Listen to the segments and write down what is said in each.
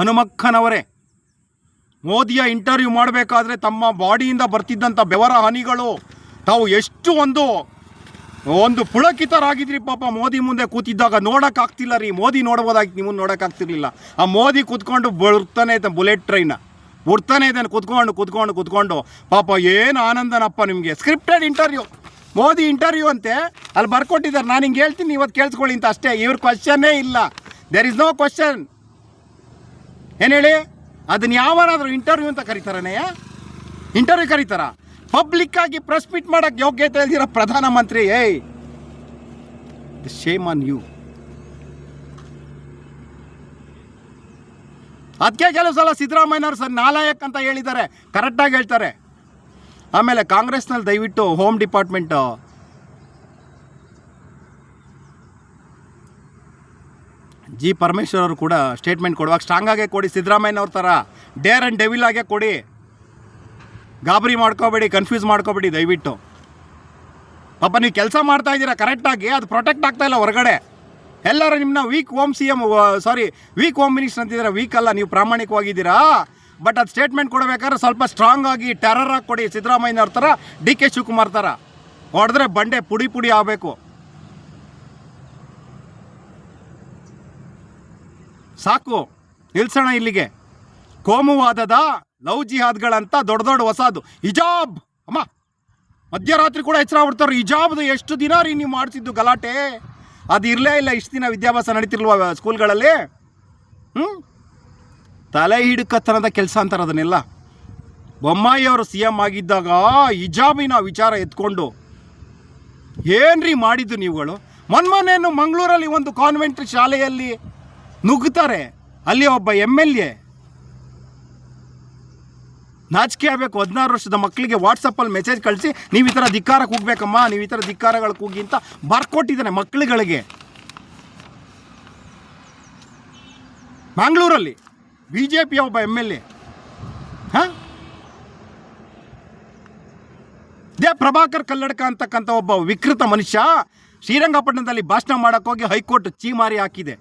ಹನುಮಕ್ಕನವರೇ, ಮೋದಿಯ interview ಮಾಡಬೇಕಾದ್ರೆ ತಮ್ಮ ಬಾಡಿಯಿಂದ ಬರ್ತಿದ್ದಂಥ ಬೆವರ ಹನಿಗಳು, ತಾವು ಎಷ್ಟು ಒಂದು ಒಂದು ಪುಳಕಿತರಾಗಿದ್ರಿ ಪಾಪ ಮೋದಿ ಮುಂದೆ ಕೂತಿದ್ದಾಗ ನೋಡೋಕ್ಕಾಗ್ತಿಲ್ಲ ರೀ. ಮೋದಿ ನೋಡ್ಬೋದಾಗಿ ನಿಮ್ಮನ್ನು ನೋಡೋಕ್ಕಾಗ್ತಿರ್ಲಿಲ್ಲ. ಆ ಮೋದಿ ಕೂತ್ಕೊಂಡು ಬರ್ತಾನೆ ಇದ್ದ ಬುಲೆಟ್ ಟ್ರೈನ. ಬರ್ತಾನೆ ಇದ್ದಾನೆ ಕೂತ್ಕೊಂಡು ಕೂತ್ಕೊಂಡು ಕೂತ್ಕೊಂಡು ಪಾಪ ಏನು ಆನಂದನಪ್ಪ ನಿಮಗೆ. ಸ್ಕ್ರಿಪ್ಟೆಡ್ ಇಂಟರ್ವ್ಯೂ ಮೋದಿ ಇಂಟರ್ವ್ಯೂ ಅಂತೆ, ಅಲ್ಲಿ ಬರ್ಕೊಟ್ಟಿದ್ದಾರೆ. ನಾನು ಹಿಂಗೆ ಹೇಳ್ತೀನಿ ಇವತ್ತು ಕೇಳಿಸ್ಕೊಳ್ಳಿ ಅಂತ ಅಷ್ಟೇ. ಇವ್ರ ಕ್ವಶನ್ನೇ ಇಲ್ಲ. ದೇರ್ ಇಸ್ ನೋ ಕ್ವಶನ್ ಏನು ಹೇಳಿ? ಅದನ್ನ ಯಾವನಾದರೂ ಇಂಟರ್ವ್ಯೂ ಅಂತ ಕರೀತಾರನೆಯ ಇಂಟರ್ವ್ಯೂ ಕರೀತಾರ? ಪಬ್ಲಿಕ್ ಆಗಿ ಪ್ರೆಸ್ ಮೀಟ್ ಮಾಡೋಕ್ಕೆ ಯೋಗ್ಯತೆ ಇಲ್ದಿರೋ ಪ್ರಧಾನಮಂತ್ರಿ, ಏಯ್! ಶೇಮ್ ಆನ್ ಯು ಅದಕ್ಕೆ ಕೆಲವು ಸಲ ಸಿದ್ದರಾಮಯ್ಯವರು ಸರ್ ನಾಲಾಯಕ್ ಅಂತ ಹೇಳಿದ್ದಾರೆ. ಕರೆಕ್ಟಾಗಿ ಹೇಳ್ತಾರೆ. ಆಮೇಲೆ ಕಾಂಗ್ರೆಸ್ನಲ್ಲಿ ದಯವಿಟ್ಟು ಹೋಮ್ ಡಿಪಾರ್ಟ್ಮೆಂಟು ಜಿ ಪರಮೇಶ್ವರ್ ಅವರು ಕೂಡ ಸ್ಟೇಟ್ಮೆಂಟ್ ಕೊಡುವಾಗ ಸ್ಟ್ರಾಂಗಾಗೆ ಕೊಡಿ, ಸಿದ್ದರಾಮಯ್ಯನವ್ರ ಥರ ಡೇರ್ ಆ್ಯಂಡ್ ಡೆವಿಲ್ ಆಗೇ ಕೊಡಿ. ಗಾಬರಿ ಮಾಡ್ಕೋಬೇಡಿ ಕನ್ಫ್ಯೂಸ್ ಮಾಡ್ಕೋಬೇಡಿ ದಯವಿಟ್ಟು. ಪಾಪ ನೀವು ಕೆಲಸ ಮಾಡ್ತಾ ಇದ್ದೀರಾ ಕರೆಕ್ಟಾಗಿ ಅದು ಪ್ರೊಟೆಕ್ಟ್ ಆಗ್ತಾ ಇಲ್ಲ ಹೊರಗಡೆ. ಎಲ್ಲರೂ ನಿಮ್ಮನ್ನ weak home C M sorry weak home minister ಅಂತಿದ್ದೀರಾ weak ಅಲ್ಲ, ನೀವು ಪ್ರಾಮಾಣಿಕವಾಗಿದ್ದೀರಾ? ಬಟ್ ಅದು ಸ್ಟೇಟ್ಮೆಂಟ್ ಕೊಡಬೇಕಾದ್ರೆ ಸ್ವಲ್ಪ ಸ್ಟ್ರಾಂಗ್ ಆಗಿ ಟೆರರ್ ಆಗಿ ಕೊಡಿ, ಸಿದ್ದರಾಮಯ್ಯನವ್ರ ಥರ, ಡಿ ಕೆ ಶಿವಕುಮಾರ್ ಥರ. ಹೊಡೆದ್ರೆ ಬಂಡೆ ಪುಡಿ ಪುಡಿ ಆಗಬೇಕು. ಸಾಕು, ನಿಲ್ಸೋಣ ಇಲ್ಲಿಗೆ. ಕೋಮುವಾದದ ಲವ್ ಜಿಹಾದ್ಗಳಂತ ದೊಡ್ಡ ದೊಡ್ಡ ಹೊಸದು. ಹಿಜಾಬ್! ಅಮ್ಮ, ಮಧ್ಯರಾತ್ರಿ ಕೂಡ ಆಗ್ಬಿಡ್ತಾರೆ. ಹಿಜಾಬ್ದು ಎಷ್ಟು ದಿನ ರೀ ನೀವು ಮಾಡ್ತಿದ್ದು ಗಲಾಟೆ? ಅದು ಇರಲೇ ಇಲ್ಲ, ಇಷ್ಟು ದಿನ ವಿದ್ಯಾಭ್ಯಾಸ ನಡೀತಿರ್ಲ್ವ ಸ್ಕೂಲ್ಗಳಲ್ಲಿ? ಹ್ಞೂ ತಲೆ ಹಿಡುಕತ್ತನದ ಕೆಲಸ ಅಂತಾರೆ ಅದನ್ನೆಲ್ಲ. ಬೊಮ್ಮಾಯಿಯವರು ಸಿ ಎಂ ಆಗಿದ್ದಾಗ ಹಿಜಾಬಿನ ವಿಚಾರ ಎತ್ಕೊಂಡು, ಏನ್ರಿ ಮಾಡಿದ್ದು ನೀವುಗಳು? ಮೊನ್ಮೊನ್ನೇನು ಮಂಗಳೂರಲ್ಲಿ ಒಂದು ಕಾನ್ವೆಂಟ್ ಶಾಲೆಯಲ್ಲಿ ನುಗ್ಗುತ್ತಾರೆ. ಅಲ್ಲಿ ಒಬ್ಬ ಎಂ ಎಲ್ ಎ ನಾಚಿಕೆ ಆಗಬೇಕು. ಹದಿನಾರು ವರ್ಷದ ಮಕ್ಕಳಿಗೆ ವಾಟ್ಸಪ್ಪಲ್ಲಿ ಮೆಸೇಜ್ ಕಳಿಸಿ, ನೀವು ಈ ಥರ ಧಿಕ್ಕಾರಕ್ಕೆ ಹೋಗ್ಬೇಕಮ್ಮ, ನೀವು ಈ ಥರ ಧಿಕ್ಕಾರಗಳು ಕೂಗಿ ಅಂತ ಬರ್ಕೊಟ್ಟಿದ್ದಾನೆ ಮಕ್ಕಳುಗಳಿಗೆ. ಮಂಗಳೂರಲ್ಲಿ ಬಿ ಜೆ ಪಿಯ ಒಬ್ಬ ಎಂ ಎಲ್ ಎ. ಹಾಂ? ದೇ ಪ್ರಭಾಕರ್ ಕಲ್ಲಡ್ಕ ಅಂತಕ್ಕಂಥ ಒಬ್ಬ ವಿಕೃತ ಮನುಷ್ಯ ಶ್ರೀರಂಗಪಟ್ಟಣದಲ್ಲಿ ಭಾಷಣ ಮಾಡೋಕ್ಕೋಗಿ ಹೈಕೋರ್ಟ್ ಚೀಮಾರಿ ಹಾಕಿದೆ.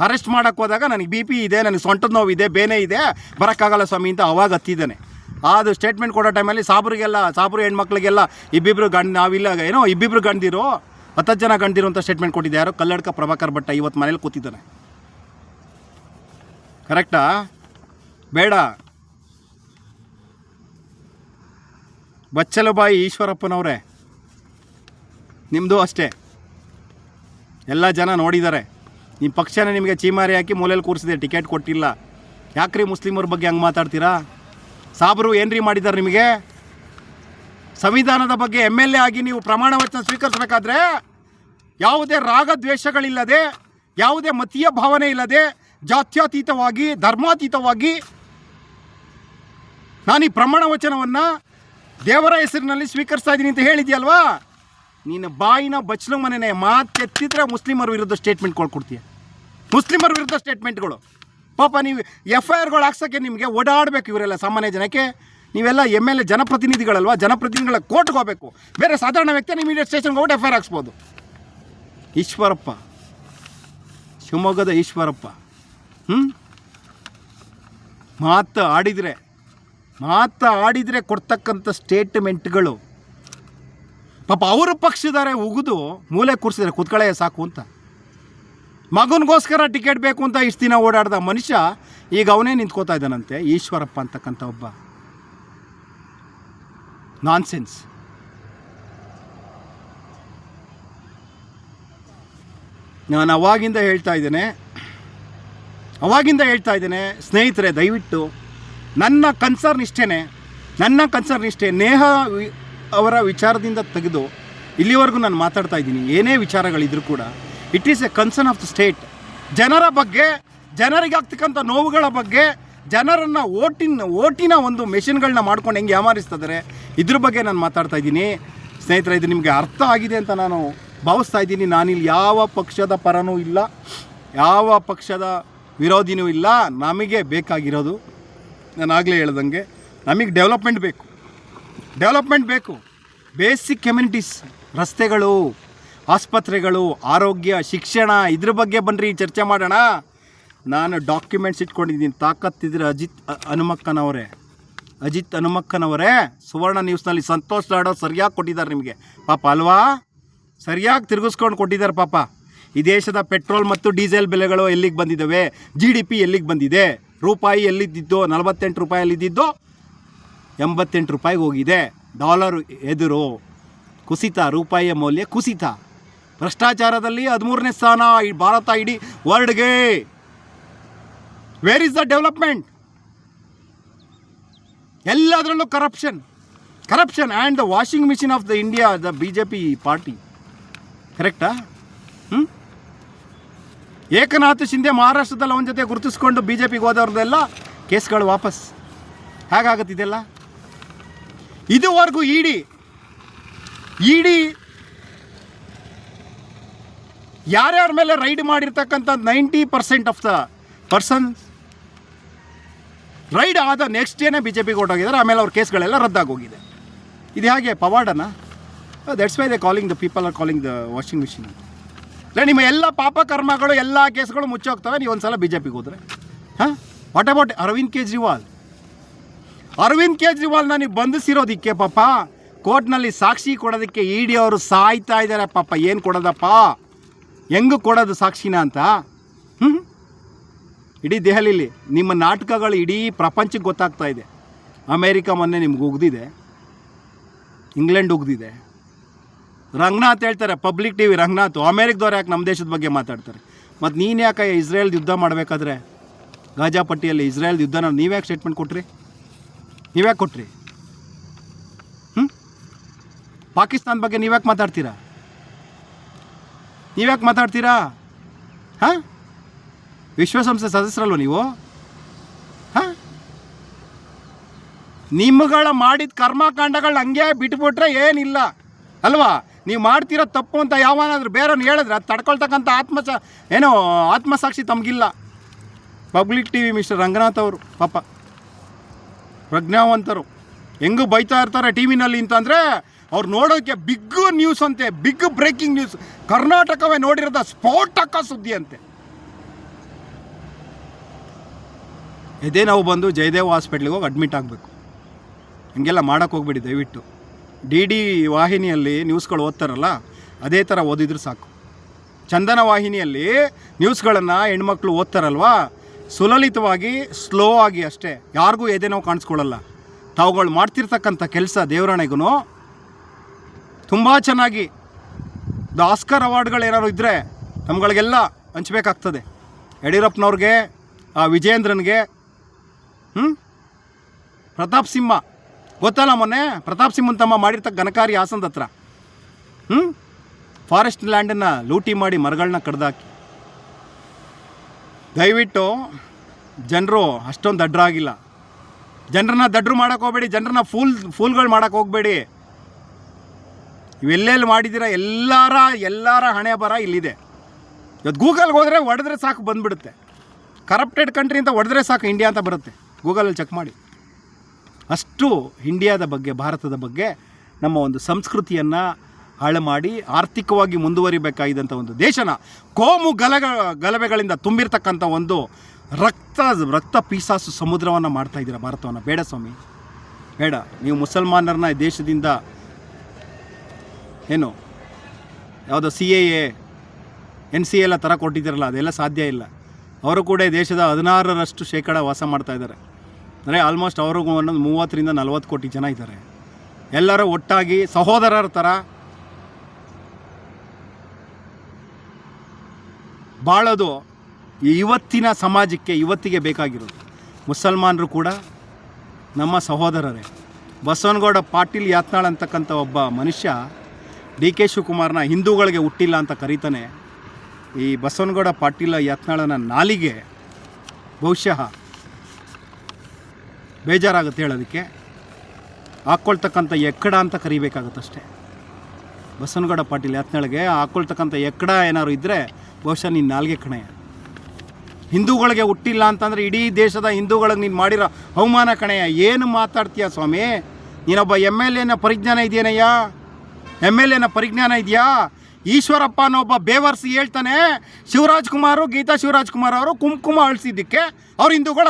ಅರೆಸ್ಟ್ ಮಾಡೋಕ್ಕೆ ಹೋದಾಗ ನನಗೆ ಬಿ ಪಿ ಇದೆ, ನನಗೆ ಸೊಂಟದ ನೋವು ಇದೆ, ಬೇನೆ ಇದೆ, ಬರೋಕ್ಕಾಗಲ್ಲ ಸ್ವಾಮಿ ಅಂತ ಅವಾಗ ಹತ್ತಿದ್ದಾನೆ. ಅದು ಸ್ಟೇಟ್ಮೆಂಟ್ ಕೊಡೋ ಟೈಮಲ್ಲಿ ಸಾಬ್ರಿಗೆಲ್ಲ, ಸಾಬ್ರು ಹೆಣ್ಮಕ್ಳಿಗೆಲ್ಲ ಇಬ್ಬಿಬ್ರು ಗಂಡು, ನಾವಿಲ್ಲ, ಏನೋ ಇಬ್ಬಿಬ್ರು ಗಂಡಿರು ಹತ್ತು ಜನ ಗಂಡಿರು ಅಂತ ಸ್ಟೇಟ್ಮೆಂಟ್ ಕೊಟ್ಟಿದ್ದೆ. ಯಾರೋ ಕಲ್ಲಡ್ಕ ಪ್ರಭಾಕರ್ ಭಟ್ಟ ಇವತ್ತು ಮನೇಲಿ ಕೂತಿದ್ದಾನೆ. ಕರೆಕ್ಟಾ ಬೇಡ. ಬಚ್ಚಲಬಾಯಿ ಈಶ್ವರಪ್ಪನವರೇ. ನಿಮ್ಮದು ಅಷ್ಟೇ. ಎಲ್ಲ ಜನ ನೋಡಿದ್ದಾರೆ. ನಿಮ್ಮ ಪಕ್ಷನ ನಿಮಗೆ ಚೀಮಾರಿ ಹಾಕಿ ಮೂಲೆಯಲ್ಲಿ ಕೂರಿಸಿದೆ, ಟಿಕೆಟ್ ಕೊಟ್ಟಿಲ್ಲ. ಯಾಕ್ರಿ ಮುಸ್ಲಿಮರ ಬಗ್ಗೆ ಹಂಗೆ ಮಾತಾಡ್ತೀರಾ? ಸಾಬ್ರು ಏನ್ರಿ ಮಾಡಿದ್ದಾರೆ ನಿಮಗೆ? ಸಂವಿಧಾನದ ಬಗ್ಗೆ ಎಂ ಎಲ್ ಎ ಆಗಿ ನೀವು ಪ್ರಮಾಣ ವಚನ ಸ್ವೀಕರಿಸಬೇಕಾದ್ರೆ ಯಾವುದೇ ರಾಗ ದ್ವೇಷಗಳಿಲ್ಲದೆ ಯಾವುದೇ ಮತೀಯ ಭಾವನೆ ಇಲ್ಲದೆ, ಜಾತ್ಯತೀತವಾಗಿ, ಧರ್ಮಾತೀತವಾಗಿ ನಾನು ಈ ಪ್ರಮಾಣ ವಚನವನ್ನು ದೇವರ ಹೆಸರಿನಲ್ಲಿ ಸ್ವೀಕರಿಸ್ತಾ ಇದ್ದೀನಿ ಅಂತ ಹೇಳಿದ್ಯಲ್ವಾ? ನೀನು ಬಾಯಿನ ಬಚ್ಚಲು ಮನೆನೇ ಮಾತೆತ್ತಿದ್ರೆ ಮುಸ್ಲಿಮರ ವಿರುದ್ಧ ಸ್ಟೇಟ್ಮೆಂಟ್ ಕೊಡ್ತೀಯ ಮುಸ್ಲಿಮರ ವಿರುದ್ಧ ಸ್ಟೇಟ್ಮೆಂಟ್ಗಳು ಪಾಪ ನೀವು ಎಫ್ ಐ ಆರ್ಗಳು ಹಾಕ್ಸೋಕ್ಕೆ ನಿಮಗೆ ಓಡಾಡಬೇಕು ಇವರೆಲ್ಲ ಸಾಮಾನ್ಯ ಜನಕ್ಕೆ. ನೀವೆಲ್ಲ ಎಂ ಎಲ್ ಎ ಜನಪ್ರತಿನಿಧಿಗಳಲ್ವಾ? ಜನಪ್ರತಿನಿಧಿಗಳ ಕೋರ್ಟ್ಗೆ ಹೋಗಬೇಕು. ಬೇರೆ ಸಾಧಾರಣ ವ್ಯಕ್ತಿ ಇಮಿಡಿಯೇಟ್ ಸ್ಟೇಷನ್ಗೆ ಹೋಗ್ಬಿಟ್ಟು ಎಫ್ ಐ ಆರ್ ಹಾಕ್ಸ್ಬೋದು. ಈಶ್ವರಪ್ಪ. ಶಿವಮೊಗ್ಗದ ಈಶ್ವರಪ್ಪ. ಹ್ಞೂ ಮಾತು ಆಡಿದರೆ ಮಾತು ಆಡಿದರೆ ಕೊಡ್ತಕ್ಕಂಥ ಸ್ಟೇಟ್ಮೆಂಟ್ಗಳು ಪಾಪ ಅವರು ಪಕ್ಷದಾರೆ ಉಗಿದು ಮೂಲೆ ಕೂರಿಸಿದ್ರೆ ಕುತ್ಕಳೆ ಸಾಕು ಅಂತ. ಮಗನಿಗೋಸ್ಕರ ಟಿಕೆಟ್ ಬೇಕು ಅಂತ ಇಷ್ಟು ದಿನ ಓಡಾಡಿದ ಮನುಷ್ಯ ಈಗ ಅವನೇ ನಿಂತ್ಕೋತಾ ಇದ್ದಾನಂತೆ. ಈಶ್ವರಪ್ಪ ಅಂತಕ್ಕಂಥ ಒಬ್ಬ. ನಾನ್ಸೆನ್ಸ್ ನಾನು ಅವಾಗಿಂದ ಹೇಳ್ತಾ ಇದ್ದೇನೆ. ಅವಾಗಿಂದ ಹೇಳ್ತಾ ಇದ್ದೇನೆ, ಸ್ನೇಹಿತರೆ, ದಯವಿಟ್ಟು ನನ್ನ ಕನ್ಸರ್ನ್ ಇಷ್ಟೇ ನನ್ನ ಕನ್ಸರ್ನ್ ಇಷ್ಟೇ ನೇಹ ಅವರ ವಿಚಾರದಿಂದ ತೆಗೆದು ಇಲ್ಲಿವರೆಗೂ ನಾನು ಮಾತಾಡ್ತಾ ಇದ್ದೀನಿ. ಏನೇ ವಿಚಾರಗಳಿದ್ರೂ ಕೂಡ it is a concern of the state ಜನರ ಬಗ್ಗೆ, ಜನರಿಗೆ ಆಗ್ತಕ್ಕಂಥ ನೋವುಗಳ ಬಗ್ಗೆ, ಜನರನ್ನು ಓಟಿನ ಓಟಿನ ಒಂದು ಮೆಷಿನ್ಗಳನ್ನ ಮಾಡ್ಕೊಂಡು ಹೆಂಗೆ ಯಾಮಾರಿಸ್ತಿದ್ದಾರೆ ಇದ್ರ ಬಗ್ಗೆ ನಾನು ಮಾತಾಡ್ತಾ ಇದ್ದೀನಿ. ಸ್ನೇಹಿತರೆ, ಇದು ನಿಮಗೆ ಅರ್ಥ ಆಗಿದೆ ಅಂತ ನಾನು ಭಾವಿಸ್ತಾ ಇದ್ದೀನಿ. ನಾನಿಲ್ಲಿ ಯಾವ ಪಕ್ಷದ ಪರನೂ ಇಲ್ಲ, ಯಾವ ಪಕ್ಷದ ವಿರೋಧಿನೂ ಇಲ್ಲ. ನಮಗೆ ಬೇಕಾಗಿರೋದು, ನಾನು ಆಗಲೇ ಹೇಳ್ದಂಗೆ, ನಮಗೆ ಡೆವಲಪ್ಮೆಂಟ್ ಬೇಕು. ಡೆವಲಪ್ಮೆಂಟ್ ಬೇಕು. ಬೇಸಿಕ್ ಕಮ್ಯುನಿಟೀಸ್ ರಸ್ತೆಗಳು. ಆಸ್ಪತ್ರೆಗಳು, ಆರೋಗ್ಯ, ಶಿಕ್ಷಣ, ಇದ್ರ ಬಗ್ಗೆ ಬನ್ನಿರಿ ಚರ್ಚೆ ಮಾಡೋಣ. ನಾನು ಡಾಕ್ಯುಮೆಂಟ್ಸ್ ಇಟ್ಕೊಂಡಿದ್ದೀನಿ. ತಾಕತ್ತಿದ್ರೆ ಅಜಿತ್ ಹನುಮಕ್ಕನವರೇ. ಅಜಿತ್ ಹನುಮಕ್ಕನವರೇ, ಸುವರ್ಣ ನ್ಯೂಸ್ನಲ್ಲಿ ಸಂತೋಷ್ ಲಾಡೋ ಸರಿಯಾಗಿ ಕೊಟ್ಟಿದ್ದಾರೆ ನಿಮಗೆ. ಪಾಪ ಅಲ್ವಾ? ಸರಿಯಾಗಿ ತಿರುಗಿಸ್ಕೊಂಡು ಕೊಟ್ಟಿದ್ದಾರೆ ಪಾಪ. ಈ ದೇಶದ ಪೆಟ್ರೋಲ್ ಮತ್ತು ಡೀಸೆಲ್ ಬೆಲೆಗಳು ಎಲ್ಲಿಗೆ ಬಂದಿದ್ದಾವೆ ಜಿ ಡಿ ಪಿ ಎಲ್ಲಿಗೆ ಬಂದಿದೆ? ರೂಪಾಯಿ ಎಲ್ಲಿದ್ದಿದ್ದು? ನಲವತ್ತೆಂಟು ರೂಪಾಯಲ್ಲಿದ್ದಿದ್ದು ಎಂಬತ್ತೆಂಟು ರೂಪಾಯಿಗೆ ಹೋಗಿದೆ. ಡಾಲರ್ ಎದುರು ಕುಸಿತ, ರೂಪಾಯಿಯ ಮೌಲ್ಯ ಕುಸಿತ. ಭ್ರಷ್ಟಾಚಾರದಲ್ಲಿ ಹದಿಮೂರನೇ ಸ್ಥಾನ ಭಾರತ ಇಡೀ ವರ್ಲ್ಡ್ಗೆ. ವೇರ್ ಇಸ್ ದ ಡೆವಲಪ್ಮೆಂಟ್ ಎಲ್ಲದರಲ್ಲೂ corruption corruption and the washing machine of the India the B J P party ಕರೆಕ್ಟಾ ಹ್ಞೂ ಏಕನಾಥ ಶಿಂದೆ ಮಹಾರಾಷ್ಟ್ರದಲ್ಲಿ ಅವನ ಜೊತೆ ಗುರುತಿಸ್ಕೊಂಡು ಬಿ ಜೆ ಪಿಗೆ ಹೋದವ್ರದ್ದೆಲ್ಲ ಕೇಸ್ಗಳು ವಾಪಸ್. ಹೇಗಾಗತ್ತಿದೆಲ್ಲ ಇದುವರೆಗೂ ಇಡಿ ಇಡಿ ಯಾರ್ಯಾರ ಮೇಲೆ ರೈಡ್ ಮಾಡಿರ್ತಕ್ಕಂಥ ninety percent of the person raid ಆದ ನೆಕ್ಸ್ಟ್ ಡೇನೇ ಬಿ ಜೆ ಪಿಗೆ ಹೋಗಿದ್ದಾರೆ ಆಮೇಲೆ ಅವ್ರ ಕೇಸ್ಗಳೆಲ್ಲ ರದ್ದಾಗೋಗಿದೆ. ಇದು ಹೇಗೆ? ಪವಾಡನ? That's why the calling the people are calling the washing machine ಅಲ್ಲ ನಿಮ್ಮ ಎಲ್ಲ ಪಾಪ ಕರ್ಮಗಳು, ಎಲ್ಲ ಕೇಸ್ಗಳು ಮುಚ್ಚೋಗ್ತವೆ, ನೀವು ಒಂದು ಸಲ ಬಿ ಜೆ ಪಿಗೆ ಹೋದರೆ. ಹಾಂ ವಾಟ್ ಅಬೌಟ್ ಅರವಿಂದ್ ಕೇಜ್ರಿವಾಲ್ ಅರವಿಂದ್ ಕೇಜ್ರಿವಾಲ್ನ ನೀವು ಬಂಧಿಸಿರೋದಿಕ್ಕೆ ಪಾಪ? ಕೋರ್ಟ್ನಲ್ಲಿ ಸಾಕ್ಷಿ ಕೊಡೋದಕ್ಕೆ ಇ ಡಿ ಅವರು ಸಾಯ್ತಾ ಇದ್ದಾರೆ ಪಾಪ. ಏನು ಕೊಡೋದಪ್ಪ? ಹೆಂಗೆ ಕೊಡೋದು ಸಾಕ್ಷಿನ ಅಂತ? ಹ್ಞೂ ಇಡೀ ದೆಹಲಿಲಿ ನಿಮ್ಮ ನಾಟಕಗಳು ಇಡೀ ಪ್ರಪಂಚಕ್ಕೆ ಗೊತ್ತಾಗ್ತಾ ಇದೆ. ಅಮೇರಿಕಾ ಮೊನ್ನೆ ನಿಮ್ಗೆ ಉಗ್ದಿದೆ. ಇಂಗ್ಲೆಂಡ್ ಉಗ್ದಿದೆ. ರಂಗನಾಥ್ ಹೇಳ್ತಾರೆ, ಪಬ್ಲಿಕ್ ಟಿ ವಿ ರಂಗನಾಥ್, ಅಮೇರಿಕದವ್ರು ಯಾಕೆ ನಮ್ಮ ದೇಶದ ಬಗ್ಗೆ ಮಾತಾಡ್ತಾರೆ? ಮತ್ತು ನೀನು ಯಾಕೆ ಇಸ್ರೇಲ್ ಯುದ್ಧ ಮಾಡಬೇಕಾದ್ರೆ? ಗಾಜಾಪಟ್ಟಿಯಲ್ಲಿ ಇಸ್ರೇಲ್ ಯುದ್ಧನ ನೀವ್ಯಾಕೆ ಸ್ಟೇಟ್ಮೆಂಟ್ ಕೊಟ್ರಿ? ನೀವ್ಯಾಕೆ ಕೊಟ್ರಿ? ಹ್ಞೂ ಪಾಕಿಸ್ತಾನ ಬಗ್ಗೆ ನೀವ್ಯಾಕೆ ಮಾತಾಡ್ತೀರಾ? ನೀವ್ಯಾಕೆ ಮಾತಾಡ್ತೀರಾ? ಹಾಂ? ವಿಶ್ವಸಂಸ್ಥೆ ಸದಸ್ಯರಲ್ವ ನೀವು? ಹಾಂ? ನಿಮ್ಮಗಳ ಮಾಡಿದ ಕರ್ಮಕಾಂಡಗಳು ಹಂಗೆ ಬಿಟ್ಬಿಟ್ರೆ ಏನಿಲ್ಲ. ಅಲ್ವಾ? ನೀವು ಮಾಡ್ತಿರೋ ತಪ್ಪು ಅಂತ ಯಾವನಾದ್ರೂ ಬೇರೆ ಹೇಳಿದ್ರೆ ಅದು ತಡ್ಕೊಳ್ತಕ್ಕಂಥ ಆತ್ಮ ಏನೋ ಆತ್ಮಸಾಕ್ಷಿ ತಮಗಿಲ್ಲ. Public T V mister Ranganath ಅವರು, ಪಾಪ. ಪ್ರಜ್ಞಾವಂತರು. ಹೆಂಗೂ ಬೈತಾ ಇರ್ತಾರೆ ಟಿ ವಿನಲ್ಲಿ ಅಂತಂದರೆ ಅವ್ರು ನೋಡೋಕ್ಕೆ ಬಿಗ್ ನ್ಯೂಸ್ ಅಂತೆ ಬಿಗ್ ಬ್ರೇಕಿಂಗ್ ನ್ಯೂಸ್ ಕರ್ನಾಟಕವೇ ನೋಡಿರೋದ ಸ್ಫೋಟಕ ಸುದ್ದಿ ಅಂತೆ. ಇದೇ ನಾವು ಬಂದು ಜಯದೇವ್ ಹಾಸ್ಪಿಟ್ಲಿಗೆ ಹೋಗಿ ಅಡ್ಮಿಟ್ ಆಗಬೇಕು. ಹಂಗೆಲ್ಲ ಮಾಡೋಕ್ಕೆ ಹೋಗ್ಬೇಡಿ ದಯವಿಟ್ಟು. ಡಿ ಡಿ ವಾಹಿನಿಯಲ್ಲಿ ನ್ಯೂಸ್ಗಳು ಓದ್ತಾರಲ್ಲ, ಅದೇ ಥರ ಓದಿದ್ರು ಸಾಕು. ಚಂದನ ವಾಹಿನಿಯಲ್ಲಿ ನ್ಯೂಸ್ಗಳನ್ನು ಹೆಣ್ಮಕ್ಳು ಓದ್ತಾರಲ್ವಾ, ಸುಲಲಿತವಾಗಿ ಸ್ಲೋ ಆಗಿ ಅಷ್ಟೇ. ಯಾರಿಗೂ ಎದೆ ನೋವು ಕಾಣಿಸ್ಕೊಳ್ಳಲ್ಲ. ತಾವುಗಳು ಮಾಡ್ತಿರ್ತಕ್ಕಂಥ ಕೆಲಸ ದೇವರಾಣೆಗೂ ತುಂಬ ಚೆನ್ನಾಗಿ ದಾಸ್ಕರ್ ಅವಾರ್ಡ್ಗಳು ಏನಾದ್ರು ಇದ್ದರೆ ನಮ್ಗಳಿಗೆಲ್ಲ ಹಂಚಬೇಕಾಗ್ತದೆ. ಯಡಿಯೂರಪ್ಪನವ್ರಿಗೆ, ಆ ವಿಜೇಂದ್ರನ್ಗೆ ಹ್ಞೂ ಪ್ರತಾಪ್ ಸಿಂಹ. ಗೊತ್ತಲ್ಲ ಮೊನ್ನೆ? ಪ್ರತಾಪ್ ಸಿಂಹನ್ ತಮ್ಮ ಮಾಡಿರ್ತಕ್ಕ ಘನಕಾರಿ ಹಾಸನದ ಹತ್ರ. ಹ್ಞೂ ಫಾರೆಸ್ಟ್ ಲ್ಯಾಂಡನ್ನು ಲೂಟಿ ಮಾಡಿ ಮರಗಳನ್ನ ಕಡ್ದಾಕಿ. ದಯವಿಟ್ಟು ಜನರು ಅಷ್ಟೊಂದು ದಡ್ರಾಗಿಲ್ಲ. ಜನರನ್ನ ದಡ್ರು ಮಾಡೋಕೆ ಹೋಗಬೇಡಿ, ಜನರನ್ನ ಫೂಲ್, ಫೂಲ್ಗಳು ಮಾಡೋಕೆ ಹೋಗಬೇಡಿ. ಇವೆಲ್ಲೆಲ್ಲಿ ಮಾಡಿದ್ದೀರ, ಎಲ್ಲರ ಎಲ್ಲರ ಹಣೆ ಬರ ಇಲ್ಲಿದೆ. ಇವತ್ತು ಗೂಗಲ್ಗೆ ಹೋದರೆ ಹೊಡೆದ್ರೆ ಸಾಕು ಬಂದುಬಿಡುತ್ತೆ. ಕರಪ್ಟೆಡ್ ಕಂಟ್ರಿ ಅಂತ ಹೊಡೆದ್ರೆ ಸಾಕು ಇಂಡಿಯಾ ಅಂತ ಬರುತ್ತೆ. ಗೂಗಲಲ್ಲಿ ಚೆಕ್ ಮಾಡಿ. ಅಷ್ಟು ಇಂಡಿಯಾದ ಬಗ್ಗೆ, ಭಾರತದ ಬಗ್ಗೆ ನಮ್ಮ ಒಂದು ಸಂಸ್ಕೃತಿಯನ್ನು ಹಾಳು ಮಾಡಿ, ಆರ್ಥಿಕವಾಗಿ ಮುಂದುವರಿಬೇಕಾಗಿದ್ದಂಥ ಒಂದು ದೇಶನ ಕೋಮು ಗಲಗ, ಗಲಭೆಗಳಿಂದ ತುಂಬಿರ್ತಕ್ಕಂಥ ಒಂದು ರಕ್ತ ರಕ್ತ ಪೀಸಾಸು ಸಮುದ್ರವನ್ನು ಮಾಡ್ತಾ ಇದ್ದೀರಾ ಭಾರತವನ್ನು. ಬೇಡ ಸ್ವಾಮಿ. ಬೇಡ. ನೀವು ಮುಸಲ್ಮಾನರನ್ನ ದೇಶದಿಂದ ಏನು? ಯಾವುದೋ C A A N C ಎಲ್ಲ ಥರ ಕೊಟ್ಟಿದ್ದಿರಲ್ಲ, ಅದೆಲ್ಲ ಸಾಧ್ಯ ಇಲ್ಲ. ಅವರು ಕೂಡ ದೇಶದ ಹದಿನಾರರಷ್ಟು ಶೇಕಡ ವಾಸ ಮಾಡ್ತಾ ಇದ್ದಾರೆ. ಅಂದರೆ ಆಲ್ಮೋಸ್ಟ್ ಅವ್ರಿಗೂ ಒಂದೊಂದು ಮೂವತ್ತರಿಂದ ನಲ್ವತ್ತು ಕೋಟಿ ಜನ ಇದ್ದಾರೆ. ಎಲ್ಲರೂ ಒಟ್ಟಾಗಿ ಸಹೋದರರ ಥರ ಬಾಳೋದು ಇವತ್ತಿನ ಸಮಾಜಕ್ಕೆ ಇವತ್ತಿಗೆ ಬೇಕಾಗಿರೋದು. ಮುಸಲ್ಮಾನರು ಕೂಡ ನಮ್ಮ ಸಹೋದರರೇ. ಬಸವನಗೌಡ ಪಾಟೀಲ್ ಯಾತ್ನಾಳ್ ಅಂತಕ್ಕಂಥ ಒಬ್ಬ ಮನುಷ್ಯ ಡಿ ಕೆ ಶಿವಕುಮಾರ್ನ ಹಿಂದೂಗಳಿಗೆ ಹುಟ್ಟಿಲ್ಲ ಅಂತ ಕರೀತಾನೆ ಈ ಬಸವನಗೌಡ ಪಾಟೀಲ ಯತ್ನಾಳನ ನಾಲಿಗೆ ಬಹುಶಃ ಬೇಜಾರಾಗುತ್ತೆ ಹೇಳೋದಕ್ಕೆ. ಹಾಕ್ಕೊಳ್ತಕ್ಕಂಥ ಎಕ್ಕಡ ಅಂತ ಕರಿಬೇಕಾಗತ್ತಷ್ಟೇ. ಬಸವನಗೌಡ ಪಾಟೀಲ್ ಯತ್ನಾಳ್ಗೆ ಹಾಕ್ಕೊಳ್ತಕ್ಕಂಥ ಎಕ್ಕಡ ಏನಾದ್ರು ಇದ್ದರೆ ಬಹುಶಃ ನಿನ್ನ ನಾಲ್ಗೆ ಕಣೆ. ಹಿಂದೂಗಳಿಗೆ ಹುಟ್ಟಿಲ್ಲ ಅಂತಂದರೆ ಇಡೀ ದೇಶದ ಹಿಂದೂಗಳಿಗೆ ನೀನು ಮಾಡಿರೋ ಅವಮಾನ ಕಣೆಯ. ಏನು ಮಾತಾಡ್ತೀಯ ಸ್ವಾಮಿ? ನೀನೊಬ್ಬ ಎಂ ಎಲ್ ಎನ ಪರಿಜ್ಞಾನ ಇದೆಯೇನಯ್ಯ? ಎಂ ಎಲ್ ಎನ ಪರಿಜ್ಞಾನ ಇದೆಯಾ? ಈಶ್ವರಪ್ಪ ಅನ್ನೋ ಒಬ್ಬ ಬೇವರ್ಸಿ ಹೇಳ್ತಾನೆ, ಶಿವರಾಜ್ ಕುಮಾರು, ಗೀತಾ ಶಿವರಾಜ್ ಕುಮಾರ್ ಅವರು ಕುಂಕುಮ ಅಳಿಸಿದ್ದಕ್ಕೆ ಅವ್ರು ಹಿಂದೂಗಳಲ್ಲ.